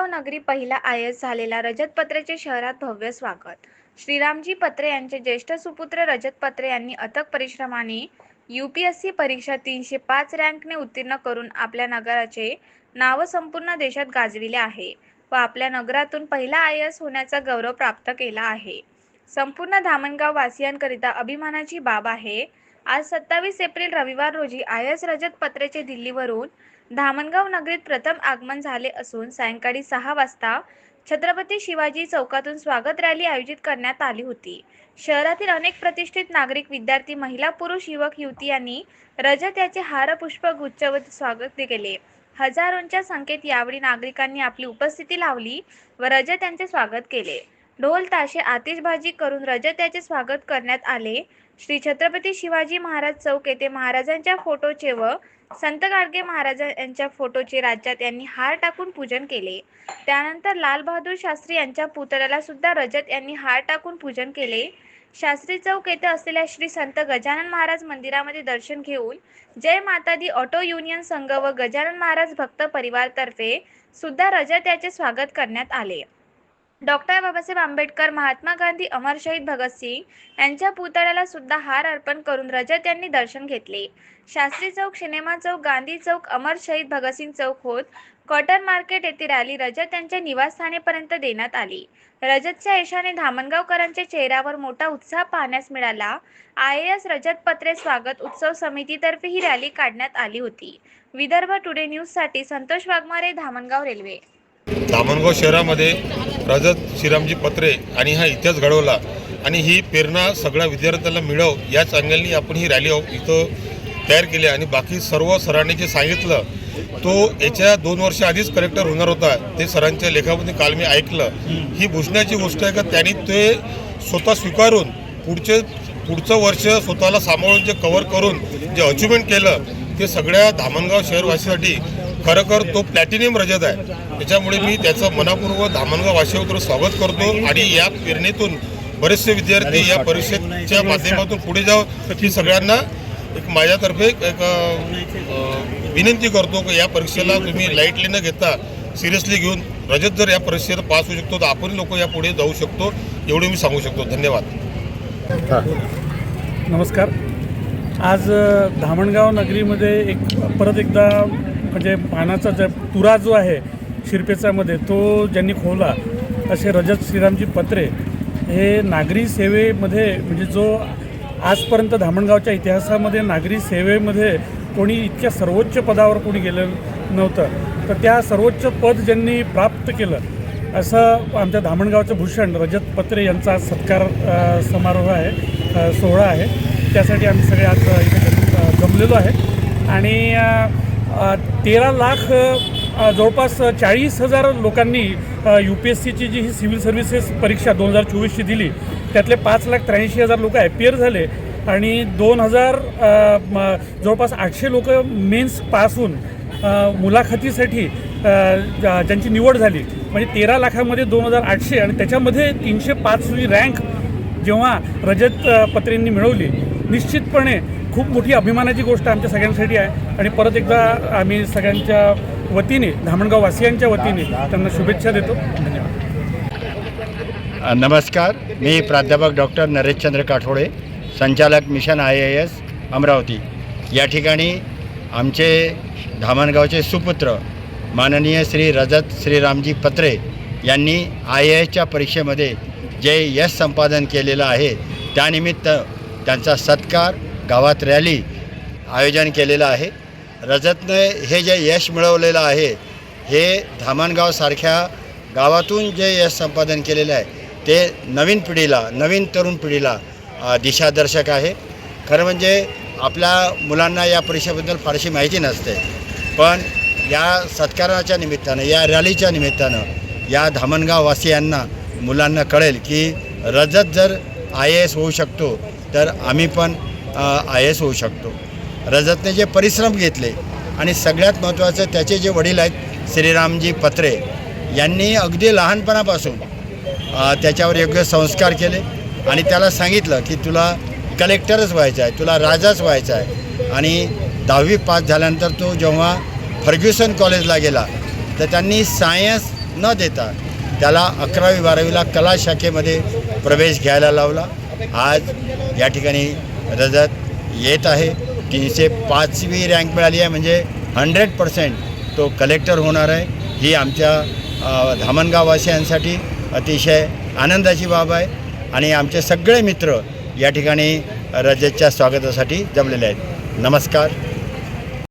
जळगाव नगरी पहिला आयस झालेला रजत पत्रेचे शहरात भव्य स्वागत. श्रीरामजी पत्रे यांचे ज्येष्ठ सुपुत्र रजत पत्रे यांनी अथक परिश्रमाने यू पी एस सी परीक्षा तीनशे पाच रँकने उत्तीर्ण करून आपल्या नगराचे नाव संपूर्ण देशात गाजविले आहे व आपल्या नगरातून पहिला आय एस होण्याचा गौरव प्राप्त केला आहे. संपूर्ण धामणगाव वासियांकरिता अभिमानाची बाब आहे. आज सत्तावीस एप्रिल रविवार रोजी आय एस रजत पत्रेचे दिल्लीवरून धामणगाव नगरीत प्रथम आगमन झाले असून सायंकाळी सहा वाजता छत्रपती शिवाजी चौकातून स्वागत रॅली आयोजित करण्यात आली होती. शहरातील अनेक प्रतिष्ठित नागरिक विद्यार्थी महिला पुरुष युवक युवती यांनी रजत याचे हार पुष्प स्वागत केले हजारोंच्या संख्येत यावेळी नागरिकांनी आपली उपस्थिती लावली व रजत यांचे स्वागत केले. ढोल ताशे आतिषबाजी करून रजत याचे स्वागत करण्यात आले. श्री छत्रपती शिवाजी महाराज चौक येथे महाराजांच्या फोटोचे व संत गाडगे महाराज यांच्या फोटोचे राज्यात यांनी हार टाकून पूजन केले. त्यानंतर लालबहादूर शास्त्री यांच्या पुतळ्याला सुद्धा रजत यांनी हार टाकून पूजन केले. शास्त्री चौक येथे असलेल्या श्री संत गजानन महाराज मंदिरामध्ये दर्शन घेऊन जय माता दी ऑटो युनियन संघ व गजानन महाराज भक्त परिवारतर्फे सुद्धा रजत याचे स्वागत करण्यात आले. डॉक्टर बाबासाहेब आंबेडकर महात्मा गांधी अमर शहीद भगतसिंग यांच्या पुतळ्याला सुद्धा हार अर्पण करून रजत यांनी दर्शन घेतले. शास्त्री चौक सिनेमा चौक गांधी चौक अमर शहीद भगतसिंग चौक होत कॉटन मार्केट येथे रॅली रजत यांच्या निवासस्थानेपर्यंत देण्यात आली. रजतच्या यशाने धामणगावकरांच्या चेहऱ्यावर मोठा उत्साह पाहण्यास मिळाला. आय एस रजत पत्रे स्वागत उत्सव समितीतर्फे ही रॅली काढण्यात आली होती. विदर्भ टुडे न्यूजसाठी संतोष वाघमारे धामणगाव रेल्वे. धामणगाव शहरामध्ये रजत श्रीरामजी पत्रे आणि हा इतिहास घडवला आणि ही प्रेरणा सगळ्या विद्यार्थ्यांना मिळव याच अंगाने आपण ही रॅली इथं तयार केली आणि बाकी सर्व सरांनी जे सांगितलं तो याच्या दोन वर्ष आधीच कलेक्टर होणार होता. ते सरांच्या लेखामध्ये काल मी ऐकलं. ही भूषणाची गोष्ट आहे का? त्यांनी ते स्वतः स्वीकारून पुढचे पुढचं वर्ष स्वतःला सांभाळून जे कवर करून जे अचिव्हमेंट केलं ते सगळ्या धामणगाव शहरवासीसाठी खरोखर तो प्लॅटिनियम रजत आहे. त्याच्यामुळे मी त्याचं मनापूर्वक धामणगाव वासियावर स्वागत करतो आणि या प्रेरणेतून बरेचसे विद्यार्थी या परीक्षेच्या माध्यमातून पुढे जावं ही सगळ्यांना एक माझ्यातर्फे एक विनंती करतो की या परीक्षेला तुम्ही लाईटली न घेता सिरियसली घेऊन रजत जर या परीक्षेत पास होऊ शकतो तर आपण लोक या पुढे जाऊ शकतो एवढे मी सांगू शकतो. धन्यवाद. नमस्कार. आज धामणगाव नगरीमध्ये एक परत एकदा म्हणजे पानाचा ज तुरा जो आहे शिरपेचामध्ये तो ज्यांनी खोवला असे रजत श्रीरामजी पत्रे हे नागरी सेवेमध्ये म्हणजे जो आजपर्यंत धामणगावच्या इतिहासामध्ये नागरी सेवेमध्ये कोणी इतक्या सर्वोच्च पदावर कोणी गेलं नव्हतं तर त्या सर्वोच्च पद ज्यांनी प्राप्त केलं असं आमच्या धामणगावचं भूषण रजत पत्रे यांचा आज सत्कार समारोह आहे सोहळा आहे. त्यासाठी आम्ही सगळे आज इथे जमलेलो आहे. आणि तेरा लाख जवळपास चाळीस हजार लोकांनी यू पी एस सीची जी ही सिव्हिल सर्व्हिसेस परीक्षा दोन हजार चोवीसची दिली त्यातले पाच लाख त्र्याऐंशी हजार लोक ॲपियर झाले आणि दोन हजार म- जवळपास आठशे लोक मेन्स पास होऊन मुलाखतीसाठी ज्या- ज्यांची निवड झाली. म्हणजे तेरा लाखामध्ये दोन हजार आठशे आणि त्याच्यामध्ये तीनशे पाचवी रँक जेव्हा रजत पत्रेंनी मिळवली निश्चितपणे खूप मोठी अभिमानाची गोष्ट आमच्या सगळ्यांसाठी आहे. आणि परत एकदा आम्ही सगळ्यांच्या वतीने धामणगाव वासियांच्या वतीने त्यांना शुभेच्छा देतो. धन्यवाद. नमस्कार. मी प्राध्यापक डॉक्टर नरेशचंद्र काठोडे संचालक mission I A S Amravati. या ठिकाणी आमचे धामणगावचे सुपुत्र माननीय श्री रजत श्रीरामजी पत्रे यांनी आय ए एसच्या परीक्षेमध्ये जे यश संपादन केलेलं आहे त्यानिमित्त त्यांचा सत्कार गावात रॅली आयोजन केलेलं आहे. रजतनं हे जे यश मिळवलेलं आहे हे धामणगावसारख्या गावातून जे यश संपादन केलेलं आहे ते नवीन पिढीला नवीन तरुण पिढीला दिशादर्शक आहे. खरं म्हणजे आपल्या मुलांना या परीक्षेबद्दल फारशी माहिती नसते पण या सत्काराच्या निमित्तानं या रॅलीच्या निमित्तानं या धामणगाववासियांना मुलांना कळेल की रजत जर आय ए एस होऊ शकतो तर आम्ही पण आय एस होऊ शकतो. रजतने जे परिश्रम घेतले आणि सगळ्यात महत्त्वाचं त्याचे जे वडील आहेत श्रीरामजी पत्रे यांनी अगदी लहानपणापासून त्याच्यावर योग्य संस्कार केले आणि त्याला सांगितलं की तुला कलेक्टरच व्हायचं आहे तुला राजाच व्हायचा आहे. आणि दहावी पास झाल्यानंतर तो जेव्हा फर्ग्युसन कॉलेजला गेला तर त्यांनी सायन्स न देता त्याला अकरावी बारावीला कला शाखेमध्ये प्रवेश घ्यायला लावला. आज या ठिकाणी रजत येत आहे तीनशे पाचवी रँक मिळाली आहे म्हणजे हंड्रेड पर्सेंट तो कलेक्टर होणार आहे. ही आमच्या धामणगाववासियांसाठी अतिशय आनंदाची बाब आहे. आणि आमचे सगळे मित्र या ठिकाणी रजतच्या स्वागतासाठी जमलेले आहेत. नमस्कार.